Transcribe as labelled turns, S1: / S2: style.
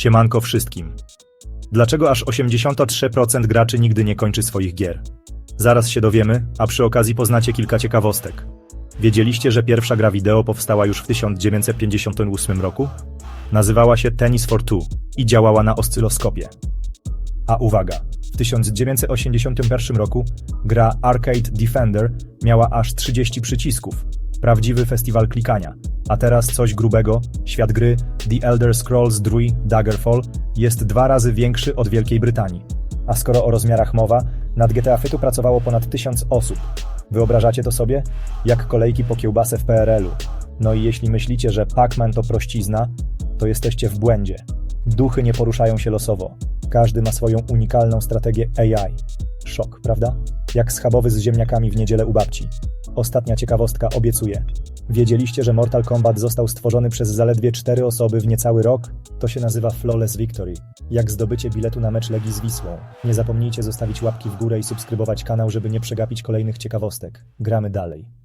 S1: Siemanko wszystkim. Dlaczego aż 83% graczy nigdy nie kończy swoich gier? Zaraz się dowiemy, a przy okazji poznacie kilka ciekawostek. Wiedzieliście, że pierwsza gra wideo powstała już w 1958 roku? Nazywała się Tennis for Two i działała na oscyloskopie. A uwaga, w 1981 roku gra Arcade Defender miała aż 30 przycisków. Prawdziwy festiwal klikania. A teraz coś grubego. Świat gry The Elder Scrolls II Daggerfall jest dwa razy większy od Wielkiej Brytanii. A skoro o rozmiarach mowa, nad GTA Fytu pracowało ponad tysiąc osób. Wyobrażacie to sobie? Jak kolejki po kiełbasę w PRL-u. No i jeśli myślicie, że Pac-Man to prościzna, to jesteście w błędzie. Duchy nie poruszają się losowo. Każdy ma swoją unikalną strategię AI. Szok, prawda? Jak schabowy z ziemniakami w niedzielę u babci. Ostatnia ciekawostka obiecuje. Wiedzieliście, że Mortal Kombat został stworzony przez zaledwie cztery osoby w niecały rok? To się nazywa Flawless Victory. Jak zdobycie biletu na mecz Legii z Wisłą. Nie zapomnijcie zostawić łapki w górę i subskrybować kanał, żeby nie przegapić kolejnych ciekawostek. Gramy dalej.